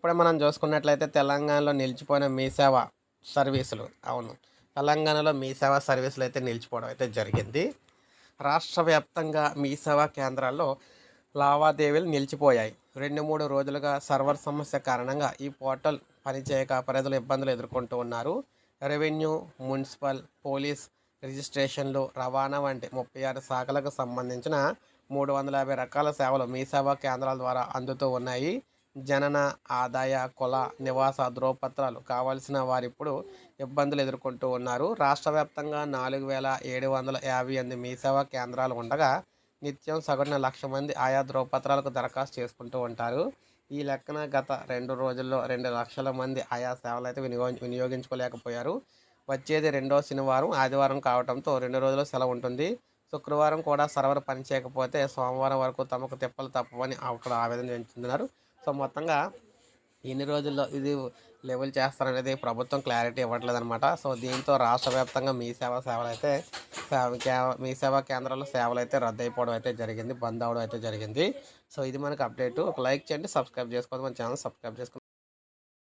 ఇప్పుడు మనం చూసుకున్నట్లయితే తెలంగాణలో నిలిచిపోయిన మీ సేవ సర్వీసులు. అవును. తెలంగాణలో మీ సేవ సర్వీసులు అయితే నిలిచిపోవడం అయితే జరిగింది. రాష్ట్ర వ్యాప్తంగా మీ సేవా కేంద్రాల్లో లావాదేవీలు నిలిచిపోయాయి. రెండు మూడు రోజులుగా సర్వర్ సమస్య కారణంగా ఈ పోర్టల్ పనిచేయక ప్రజలు ఇబ్బందులు ఎదుర్కొంటూ ఉన్నారు. రెవెన్యూ మున్సిపల్ పోలీస్ రిజిస్ట్రేషన్లు రవాణా వంటి ముప్పై ఆరు శాఖలకు సంబంధించిన మూడు వందల యాభై రకాల సేవలు మీ సేవా కేంద్రాల ద్వారా అందుతూ ఉన్నాయి. జనన ఆదాయ కుల నివాస ధ్రువపత్రాలు కావాల్సిన వారిప్పుడు ఇబ్బందులు ఎదుర్కొంటూ ఉన్నారు. రాష్ట్ర వ్యాప్తంగా నాలుగు వేల ఏడు వందల యాభై ఎనిమిది మీ సేవా కేంద్రాలు ఉండగా నిత్యం సగటున లక్ష మంది ఆయా ధ్రువపత్రాలకు దరఖాస్తు చేసుకుంటూ ఉంటారు. ఈ లెక్కన గత రెండు రోజుల్లో రెండు లక్షల మంది ఆయా సేవలు అయితే వినియో వినియోగించుకోలేకపోయారు. వచ్చేది రెండో శనివారం ఆదివారం కావడంతో రెండు రోజులు సెలవు ఉంటుంది. శుక్రవారం కూడా సర్వర్ పనిచేయకపోతే సోమవారం వరకు తమకు తిప్పలు తప్పవని అక్కడ ఆవేదన చెందుతున్నారు. సో మొత్తంగా ఎన్ని రోజుల్లో ఇది లెవెల్ చేస్తారనేది ప్రభుత్వం క్లారిటీ ఇవ్వట్లేదు అనమాట సో దీంతో రాష్ట్ర వ్యాప్తంగా మీ సేవా సేవలు అయితే సేవ మీ సేవా కేంద్రాల్లో సేవలు అయితే రద్దు అయిపోవడం అయితే జరిగింది బంద్ అవడం అయితే జరిగింది. సో ఇది మనకు అప్డేట్. ఒక లైక్ చేయండి సబ్స్క్రైబ్ చేసుకోవద్దు మన ఛానల్ సబ్స్క్రైబ్ చేసుకోండి.